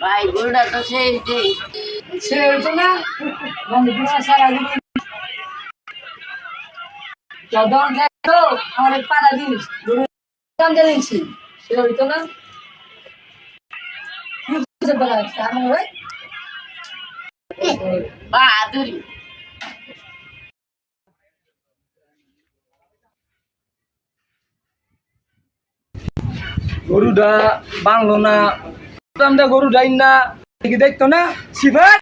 ভাই গরুটা তো সেই সেই সে হইতো না? বন্ধু পুরা সারা দিন চৌদন তো আমার পাড়া দিস গরু দাম দিয়ে সে হইতো না? কি করছে বলা? আমার ভাই বাহাদুরি। গরুটা বাংলো না। আমরা গরু না। দেখি দেখতো না? শিবার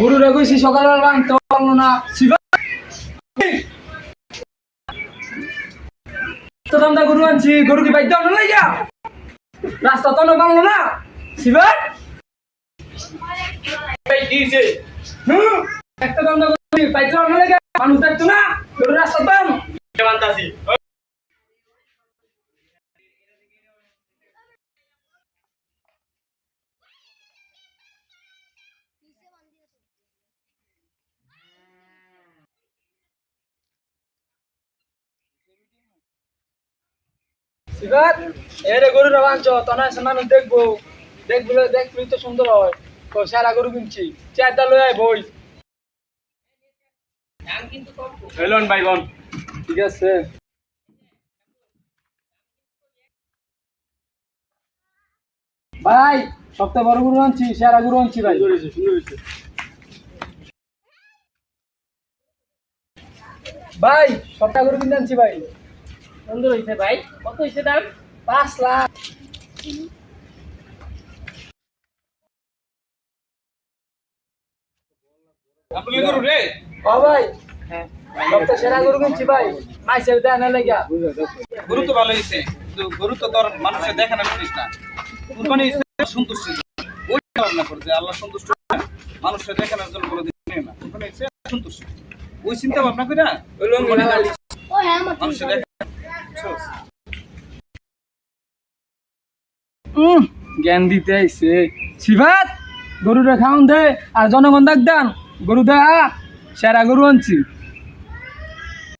গরুটা কইছি সকালবেলা পারল না। শিবার গরু আনছি। গরু কি বাইতে না লাগা রাস্তা তো না বাংলো না। শিবার হুম। একটা গরু বাইতে না লাগা মানুষ দেখতো না গরু রাস্তা পাম শিবার এরে গরু রাবাঞ্চ তনা সে মানুষ দেখব। দেখব দেখবি তো সুন্দর হয়। তো সারা গরু কিনছি। চারটা লই আয় বই। এলন ভাই বোন ঠিক আছে। ভাই সপ্তাহে বড় গরু আনছি সারা গরু আনছি ভাই। ভাই সপ্তাহ গরু কিনে আনছি ভাই। সুন্দর হয়েছে ভাই। কত হয়েছে দাম? পাঁচ লাখ। আপনি করু রে? ও ভাই। সপ্তাহ সেরা গরু কিনছি ভাই। মাইসের দেয় না লেগা। গরু তো ভালো হয়েছে গরু তো তোর মানুষের দেখে না জিনিস না। কুরবানি সন্তুষ্ট ওই ভাবনা করে যে আল্লাহ সন্তুষ্ট হয়, মানুষের দেখানোর জন্য না। কুরবানি সন্তুষ্ট। ওই চিন্তা ভাবনা করে না মানুষের দেখা জ্ঞান দিতে আইছে। শিবাত গরুটা খাওন দে, আর জনগণ ডাক দান। গরু দে আ, সেরা গরু আনছি।